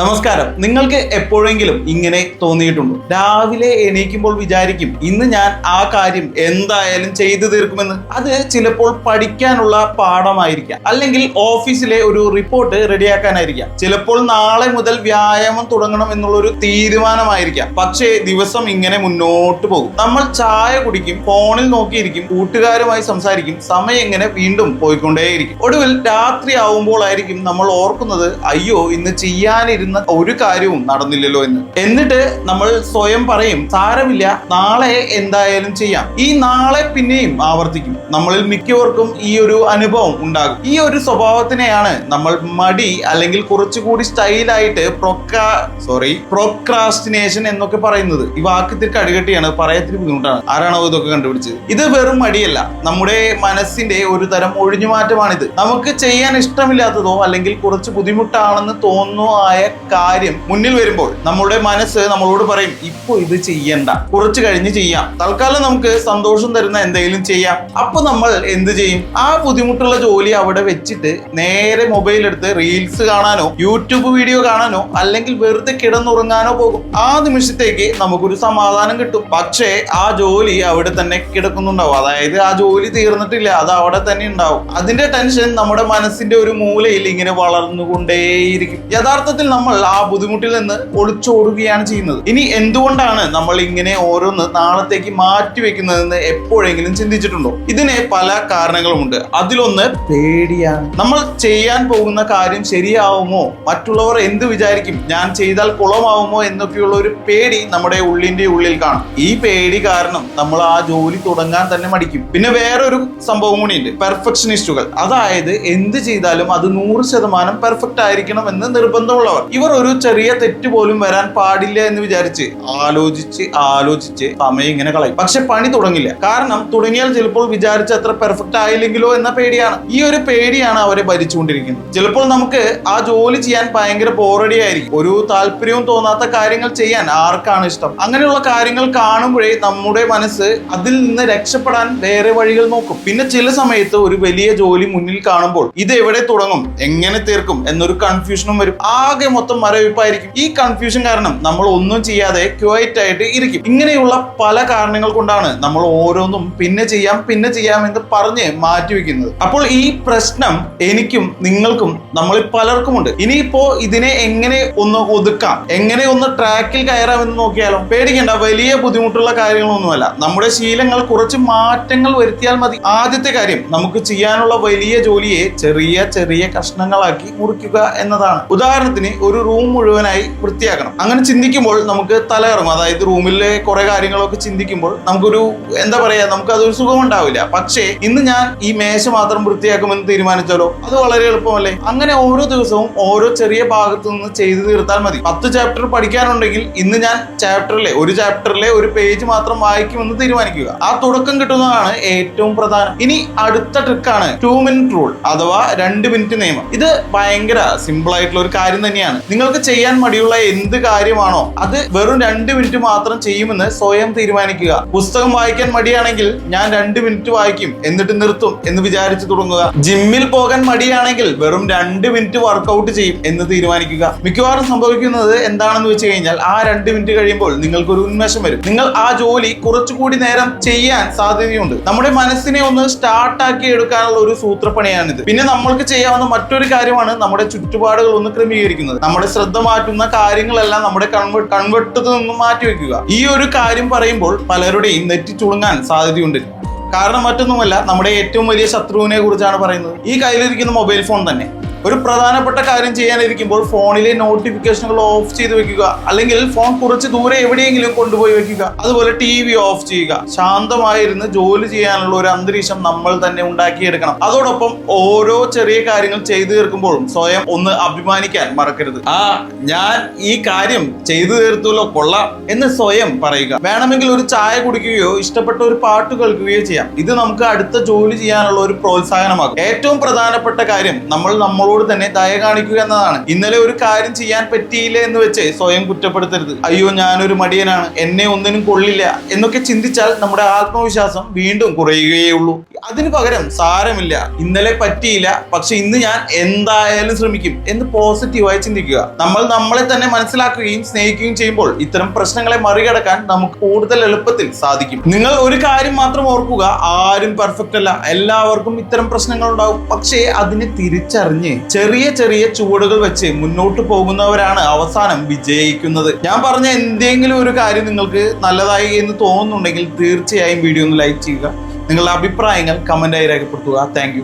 നമസ്കാരം. നിങ്ങൾക്ക് എപ്പോഴെങ്കിലും ഇങ്ങനെ തോന്നിയിട്ടുണ്ടോ? രാവിലെ എണീക്കുമ്പോൾ വിചാരിക്കും ഇന്ന് ഞാൻ ആ കാര്യം എന്തായാലും ചെയ്തു തീർക്കുമെന്ന്. അത് ചിലപ്പോൾ പഠിക്കാനുള്ള പാഠമായിരിക്കാം. അല്ലെങ്കിൽ ഓഫീസിലെ ഒരു റിപ്പോർട്ട് റെഡിയാക്കാനായിരിക്കാം. ചിലപ്പോൾ നാളെ മുതൽ വ്യായാമം തുടങ്ങണം എന്നുള്ള ഒരു തീരുമാനമായിരിക്കാം. പക്ഷേ ദിവസം ഇങ്ങനെ മുന്നോട്ട് പോകും. നമ്മൾ ചായ കുടിക്കും ഫോണിൽ നോക്കിയിരിക്കും കൂട്ടുകാരുമായി സംസാരിക്കും സമയം ഇങ്ങനെ വീണ്ടും പോയിക്കൊണ്ടേയിരിക്കും. ഒടുവിൽ രാത്രി ആവുമ്പോൾ ആയിരിക്കും നമ്മൾ ഓർക്കുന്നത് അയ്യോ ഇന്ന് ചെയ്യാനിരുന്ന ഒരു കാര്യവും നടന്നില്ലല്ലോ എന്ന്. എന്നിട്ട് നമ്മൾ സ്വയം പറയും സാരമില്ല നാളെ എന്തായാലും ചെയ്യാം. ഈ നാളെ പിന്നെയും ആവർത്തിക്കും. നമ്മളിൽ മിക്കവർക്കും ഈ ഒരു അനുഭവം ഉണ്ടാകും. ഈ ഒരു സ്വഭാവത്തിനെയാണ് നമ്മൾ മടി അല്ലെങ്കിൽ കുറച്ചുകൂടി സ്റ്റൈലായിട്ട് പ്രൊക്രാ സോറി പ്രൊക്രാസ്റ്റിനേഷൻ എന്നൊക്കെ പറയുന്നത്. ഈ വാക്കത്തിൽ കടുകട്ടിയാണ് പറയത്തിന് ബുദ്ധിമുട്ടാണ്. ആരാണോ ഇതൊക്കെ കണ്ടുപിടിച്ചത്? ഇത് വെറും മടിയല്ല. നമ്മുടെ മനസ്സിന്റെ ഒരു തരം ഒഴിഞ്ഞുമാറ്റമാണിത്. നമുക്ക് ചെയ്യാൻ ഇഷ്ടമില്ലാത്തതോ അല്ലെങ്കിൽ കുറച്ച് ബുദ്ധിമുട്ടാണെന്ന് തോന്നുന്നോ ആയ കാര്യം മുന്നിൽ വരുമ്പോൾ നമ്മുടെ മനസ്സ് നമ്മളോട് പറയും ഇപ്പൊ ഇത് ചെയ്യണ്ട. കുറച്ച് കഴിഞ്ഞ് ചെയ്യാം. തൽക്കാലം നമുക്ക് സന്തോഷം തരുന്ന എന്തെങ്കിലും ചെയ്യാം. അപ്പൊ നമ്മൾ എന്ത് ചെയ്യും? ആ ബുദ്ധിമുട്ടുള്ള ജോലി അവിടെ വെച്ചിട്ട് നേരെ മൊബൈൽ എടുത്ത് റീൽസ് കാണാനോ യൂട്യൂബ് വീഡിയോ കാണാനോ അല്ലെങ്കിൽ വെറുതെ കിടന്നുറങ്ങാനോ പോകും. ആ നിമിഷത്തേക്ക് നമുക്കൊരു സമാധാനം കിട്ടും. പക്ഷേ ആ ജോലി അവിടെ തന്നെ കിടക്കുന്നുണ്ടാവും. അതായത് ആ ജോലി തീർന്നിട്ടില്ല അത് അവിടെ തന്നെ ഉണ്ടാവും. അതിന്റെ ടെൻഷൻ നമ്മുടെ മനസ്സിന്റെ ഒരു മൂലയിൽ ഇങ്ങനെ വളർന്നുകൊണ്ടേയിരിക്കും. യഥാർത്ഥത്തിൽ നമ്മൾ ആ ബുദ്ധിമുട്ടിൽ നിന്ന് ഒളിച്ചോടുകയാണ് ചെയ്യുന്നത്. ഇനി എന്തുകൊണ്ടാണ് നമ്മൾ ഇങ്ങനെ ഓരോന്ന് നാളത്തേക്ക് മാറ്റി വെക്കുന്നതെന്ന് എപ്പോഴെങ്കിലും ചിന്തിച്ചിട്ടുണ്ടോ? ഇതിന് പല കാരണങ്ങളുമുണ്ട്. അതിലൊന്ന് പേടിയാണ്. നമ്മൾ ചെയ്യാൻ പോകുന്ന കാര്യം ശരിയാവുമോ? മറ്റുള്ളവർ എന്ത് വിചാരിക്കും? ഞാൻ ചെയ്താൽ കുളമാവുമോ? എന്നൊക്കെയുള്ള ഒരു പേടി നമ്മുടെ ഉള്ളിന്റെ ഉള്ളിൽ കാണും. ഈ പേടി കാരണം നമ്മൾ ആ ജോലി തുടങ്ങാൻ തന്നെ മടിക്കും. പിന്നെ വേറൊരു സംഭവം ഉണ്ട്. പെർഫെക്ഷനിസ്റ്റുകൾ. അതായത് എന്ത് ചെയ്താലും അത് നൂറ് ശതമാനം പെർഫെക്റ്റ് ആയിരിക്കണം എന്ന് നിർബന്ധമുള്ളവർ. ഇവർ ഒരു ചെറിയ തെറ്റ് പോലും വരാൻ പാടില്ല എന്ന് വിചാരിച്ച് ആലോചിച്ച് ആലോചിച്ച് സമയം ഇങ്ങനെ കളയും. പക്ഷെ പണി തുടങ്ങില്ല. കാരണം തുടങ്ങിയാൽ ചിലപ്പോൾ വിചാരിച്ച അത്ര പെർഫെക്റ്റ് ആയില്ലെങ്കിലോ എന്ന പേടിയാണ്. ഈ ഒരു പേടിയാണ് അവരെ ഭരിച്ചുകൊണ്ടിരിക്കുന്നത്. ചിലപ്പോൾ നമുക്ക് ആ ജോലി ചെയ്യാൻ ഭയങ്കര ബോറടി ആയിരിക്കും. ഒരു താല്പര്യവും തോന്നാത്ത കാര്യങ്ങൾ ചെയ്യാൻ ആർക്കാണ് ഇഷ്ടം? അങ്ങനെയുള്ള കാര്യങ്ങൾ കാണുമ്പോഴേ നമ്മുടെ മനസ്സ് അതിൽ നിന്ന് രക്ഷപ്പെടാൻ വേറെ വഴികൾ നോക്കും. പിന്നെ ചില സമയത്ത് ഒരു വലിയ ജോലി മുന്നിൽ കാണുമ്പോൾ ഇത് എവിടെ തുടങ്ങും? എങ്ങനെ തീർക്കും? എന്നൊരു കൺഫ്യൂഷനും വരും. ആകെ മൊത്തം മരവിപ്പായിരിക്കും. ഈ കൺഫ്യൂഷൻ കാരണം നമ്മൾ ഒന്നും ചെയ്യാതെ ക്വയറ്റ് ആയിട്ട് ഇരിക്കും. ഇങ്ങനെയുള്ള പല കാരണങ്ങൾ കൊണ്ടാണ് നമ്മൾ ഓരോന്നും പിന്നെ ചെയ്യാം പിന്നെ ചെയ്യാം എന്ന് പറഞ്ഞ് മാറ്റിവെക്കുന്നത് അപ്പോൾ ഈ പ്രശ്നം എനിക്കും നിങ്ങൾക്കും നമ്മളിൽ പലർക്കുമുണ്ട്. ഇനിയിപ്പോ ഇതിനെ എങ്ങനെ ഒന്ന് ഒതുക്കാം? എങ്ങനെ ഒന്ന് ട്രാക്കിൽ കയറാം എന്ന് നോക്കിയാലോ? പേടിക്കേണ്ട വലിയ ബുദ്ധിമുട്ടുള്ള കാര്യങ്ങളൊന്നുമല്ല. നമ്മുടെ ശീലങ്ങൾ കുറച്ച് മാറ്റങ്ങൾ വരുത്തിയാൽ മതി. ആദ്യത്തെ കാര്യം നമുക്ക് ചെയ്യാനുള്ള വലിയ ജോലിയെ ചെറിയ ചെറിയ കഷ്ണങ്ങളാക്കി മുറിക്കുക എന്നതാണ്. ഉദാഹരണത്തിന് ഒരു റൂം മുഴുവനായി വൃത്തിയാക്കണം. അങ്ങനെ ചിന്തിക്കുമ്പോൾ നമുക്ക് തല അതായത് റൂമിലെ കുറെ കാര്യങ്ങളൊക്കെ ചിന്തിക്കുമ്പോൾ നമുക്കൊരു എന്താ പറയാ നമുക്ക് അതൊരു സുഖം ഉണ്ടാവില്ല. പക്ഷേ ഇന്ന് ഞാൻ ഈ മേശ മാത്രം വൃത്തിയാക്കുമെന്ന് തീരുമാനിച്ചാലോ? അത് വളരെ എളുപ്പമല്ലേ? അങ്ങനെ ഓരോ ദിവസവും ഓരോ ചെറിയ ഭാഗത്തു നിന്ന് ചെയ്തു തീർത്താൽ മതി. പത്ത് ചാപ്റ്റർ പഠിക്കാനുണ്ടെങ്കിൽ ഇന്ന് ഞാൻ ചാപ്റ്ററിലെ ഒരു ചാപ്റ്ററിലെ ഒരു പേജ് മാത്രം വായിക്കുമെന്ന് തീരുമാനിക്കുക. ആ തുടക്കം കിട്ടുന്നതാണ് ഏറ്റവും പ്രധാനം. ഇനി അടുത്ത ട്രിക്കാണ് ടു മിനിറ്റ് റൂൾ അഥവാ രണ്ട് മിനിറ്റ് നിയമം. ഇത് ഭയങ്കര സിമ്പിൾ ആയിട്ടുള്ള ഒരു കാര്യം തന്നെയാണ്. നിങ്ങൾക്ക് ചെയ്യാൻ മടിയുള്ള എന്ത് കാര്യമാണോ അത് വെറും രണ്ട് മിനിറ്റ് മാത്രം ചെയ്യുമെന്ന് സ്വയം തീരുമാനിക്കുക. പുസ്തകം വായിക്കാൻ മടിയാണെങ്കിൽ ഞാൻ രണ്ട് മിനിറ്റ് വായിക്കും എന്നിട്ട് നിർത്തും എന്ന് വിചാരിച്ചു തുടങ്ങുക. ജിമ്മിൽ പോകാൻ മടിയാണെങ്കിൽ വെറും രണ്ട് മിനിറ്റ് വർക്കൗട്ട് ചെയ്യും എന്ന് തീരുമാനിക്കുക. മിക്കവാറും സംഭവിക്കുന്നത് എന്താണെന്ന് വെച്ച് കഴിഞ്ഞാൽ ആ രണ്ട് മിനിറ്റ് കഴിയുമ്പോൾ നിങ്ങൾക്ക് ഒരു ഉന്മേഷം വരും. നിങ്ങൾ ആ ജോലി കുറച്ചുകൂടി നേരം ചെയ്യാൻ സാധ്യതയുണ്ട്. നമ്മുടെ മനസ്സിനെ ഒന്ന് സ്റ്റാർട്ടാക്കി എടുക്കാനുള്ള ഒരു സൂത്രപ്പണിയാണിത്. പിന്നെ നമ്മൾക്ക് ചെയ്യാവുന്ന മറ്റൊരു കാര്യമാണ് നമ്മുടെ ചുറ്റുപാടുകൾ ഒന്ന് ക്രമീകരിക്കുന്നത്. നമ്മുടെ ശ്രദ്ധ മാറ്റുന്ന കാര്യങ്ങളെല്ലാം നമ്മുടെ കൺവെർട്ട് കൺവെർട്ടത്തിൽ നിന്നും മാറ്റി വെക്കുക. ഈ ഒരു കാര്യം പറയുമ്പോൾ പലരുടെയും നെറ്റി ചുളുങ്ങാൻ സാധ്യതയുണ്ട്. കാരണം മറ്റൊന്നുമല്ല നമ്മുടെ ഏറ്റവും വലിയ ശത്രുവിനെ കുറിച്ചാണ് പറയുന്നത്. ഈ കയ്യിലിരിക്കുന്ന മൊബൈൽ ഫോൺ തന്നെ. ഒരു പ്രധാനപ്പെട്ട കാര്യം ചെയ്യാനിരിക്കുമ്പോൾ ഫോണിലെ നോട്ടിഫിക്കേഷനുകൾ ഓഫ് ചെയ്ത് വെക്കുക. അല്ലെങ്കിൽ ഫോൺ കുറച്ച് ദൂരെ എവിടെയെങ്കിലും കൊണ്ടുപോയി വെക്കുക. അതുപോലെ ടി വി ഓഫ് ചെയ്യുക. ശാന്തമായിരുന്ന് ജോലി ചെയ്യാനുള്ള ഒരു അന്തരീക്ഷം നമ്മൾ തന്നെ ഉണ്ടാക്കിയെടുക്കണം. അതോടൊപ്പം ഓരോ ചെറിയ കാര്യങ്ങൾ ചെയ്തു തീർക്കുമ്പോഴും സ്വയം ഒന്ന് അഭിമാനിക്കാൻ മറക്കരുത്. ആ ഞാൻ ഈ കാര്യം ചെയ്തു തീർത്തുല്ലോ കൊള്ളാം എന്ന് സ്വയം പറയുക. വേണമെങ്കിൽ ഒരു ചായ കുടിക്കുകയോ ഇഷ്ടപ്പെട്ട ഒരു പാട്ട് കേൾക്കുകയോ ചെയ്യാം. ഇത് നമുക്ക് അടുത്ത ജോലി ചെയ്യാനുള്ള ഒരു പ്രോത്സാഹനമാകും ഏറ്റവും പ്രധാനപ്പെട്ട കാര്യം നമ്മൾ നമ്മളോട് നമ്മളോട് തന്നെ ദയ കാണിക്കുക എന്നതാണ്. ഇന്നലെ ഒരു കാര്യം ചെയ്യാൻ പറ്റിയില്ല എന്ന് വെച്ച് സ്വയം കുറ്റപ്പെടുത്തരുത്. അയ്യോ ഞാനൊരു മടിയനാണ്. എന്നെ ഒന്നിനും കൊള്ളില്ല എന്നൊക്കെ ചിന്തിച്ചാൽ നമ്മുടെ ആത്മവിശ്വാസം വീണ്ടും കുറയുകയേ ഉള്ളൂ അതിന് പകരം സാരമില്ല. ഇന്നലെ പറ്റിയില്ല. പക്ഷെ ഇന്ന് ഞാൻ എന്തായാലും ശ്രമിക്കും എന്ന് പോസിറ്റീവായി ചിന്തിക്കുക. നമ്മൾ നമ്മളെ തന്നെ മനസ്സിലാക്കുകയും സ്നേഹിക്കുകയും ചെയ്യുമ്പോൾ ഇത്തരം പ്രശ്നങ്ങളെ മറികടക്കാൻ നമുക്ക് കൂടുതൽ എളുപ്പത്തിൽ സാധിക്കും. നിങ്ങൾ ഒരു കാര്യം മാത്രം ഓർക്കുക. ആരും പെർഫെക്റ്റ് അല്ല. എല്ലാവർക്കും ഇത്തരം പ്രശ്നങ്ങൾ ഉണ്ടാവും പക്ഷേ അതിനെ തിരിച്ചറിഞ്ഞ് ചെറിയ ചെറിയ ചുവടുകൾ വെച്ച് മുന്നോട്ട് പോകുന്നവരാണ് അവസാനം വിജയിക്കുന്നത്. ഞാൻ പറഞ്ഞ എന്തെങ്കിലും ഒരു കാര്യം നിങ്ങൾക്ക് നല്ലതായി എന്ന് തോന്നുന്നുണ്ടെങ്കിൽ തീർച്ചയായും വീഡിയോ ഒന്ന് ലൈക്ക് ചെയ്യുക. നിങ്ങളുടെ അഭിപ്രായങ്ങൾ കമന്റായി രേഖപ്പെടുത്തുക. താങ്ക്